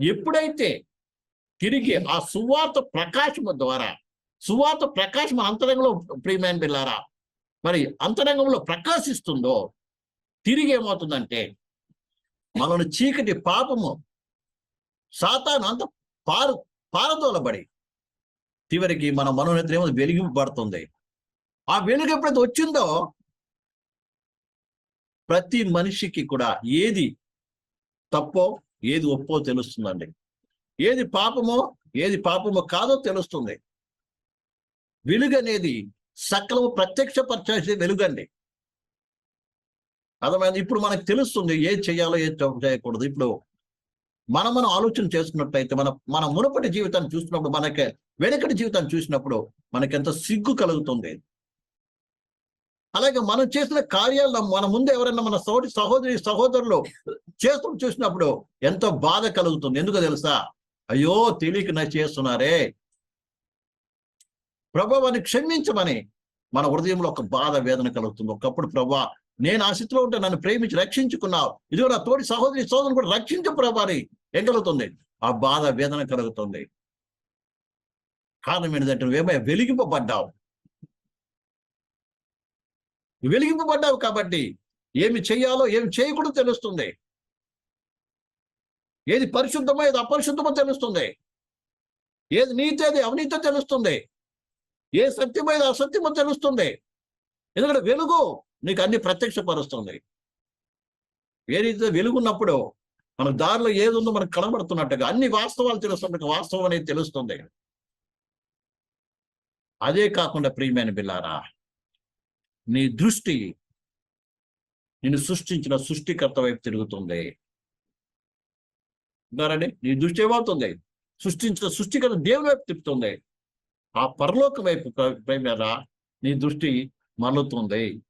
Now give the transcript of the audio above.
ఎప్పుడైతే తిరిగి ఆ సువార్త ప్రకాశము ద్వారా సువార్త ప్రకాశం అంతరంగంలో ప్రియమైన బిల్లారా మరి అంతరంగంలో ప్రకాశిస్తుందో తిరిగి ఏమవుతుందంటే మనను చీకటి పాపము సాతాను అంత పారు పారదోలబడి చివరికి మన మనోనేత్రం ఏమో వెలిగింపబడుతుంది ఆ వెలుగు ఎప్పుడైతే వచ్చిందో ప్రతి మనిషికి కూడా ఏది తప్పో ఏది ఒప్పో తెలుస్తుందండి. ఏది పాపమో ఏది పాపమో కాదో తెలుస్తుంది. వెలుగు అనేది సకలము ప్రత్యక్షపరిచేసే వెలుగండి. అర్థమైంది? ఇప్పుడు మనకు తెలుస్తుంది ఏది చేయాలో ఏది చేయకూడదు. ఇప్పుడు మనం మనం ఆలోచన చేసుకున్నట్టయితే మన మన మునుపటి జీవితాన్ని చూసినప్పుడు మనకి వెనకటి జీవితాన్ని చూసినప్పుడు మనకి ఎంత సిగ్గు కలుగుతుంది. అలాగే మనం చేసిన కార్యాలను మన ముందు ఎవరైనా మన సోటి సహోదరి సహోదరులు చేస్తూ చూసినప్పుడు ఎంతో బాధ కలుగుతుంది. ఎందుకు తెలుసా? అయ్యో తెలియక నా చేస్తున్నారే. ప్రభావాన్ని క్షమించమని మన హృదయంలో ఒక బాధ వేదన కలుగుతుంది. ఒకప్పుడు ప్రభా నేను ఆ స్థితిలో ఉంటే నన్ను ప్రేమించి రక్షించుకున్నావు. ఇదిగో నా తోటి సహోదరి సోదరుని కూడా రక్షించు ప్రభాని ఏం కలుగుతుంది? ఆ బాధ వేదన కలుగుతుంది. కారణం ఏంటంటే నువ్వేమో వెలిగింపబడ్డావు. వెలిగింపబడ్డావు కాబట్టి ఏమి చేయాలో ఏమి చేయకూడదు తెలుస్తుంది. ఏది పరిశుద్ధమో ఏది అపరిశుద్ధమో తెలుస్తుంది. ఏది నీతి అది అవినీతో తెలుస్తుంది. ఏ సత్యమో ఏది అసత్యమో తెలుస్తుంది. ఎందుకంటే వెలుగు నీకు అన్ని ప్రత్యక్షపరుస్తుంది. ఏదైతే వెలుగున్నప్పుడు మన దారిలో ఏది ఉందో మనకు కనబడుతున్నట్టుగా అన్ని వాస్తవాలు తెలుస్తుంది వాస్తవం అనేది తెలుస్తుంది. అదే కాకుండా ప్రియమైన బిల్లారా నీ దృష్టి నిన్ను సృష్టించిన సృష్టికర్త వైపు తిరుగుతుంది. ఉన్నారండి నీ దృష్టి ఏమవుతుంది సృష్టించిన సృష్టికర్త దేవుని వైపు తిప్పుతుంది. ఆ పరలోక వైపు మీద నీ దృష్టి మరలుతుంది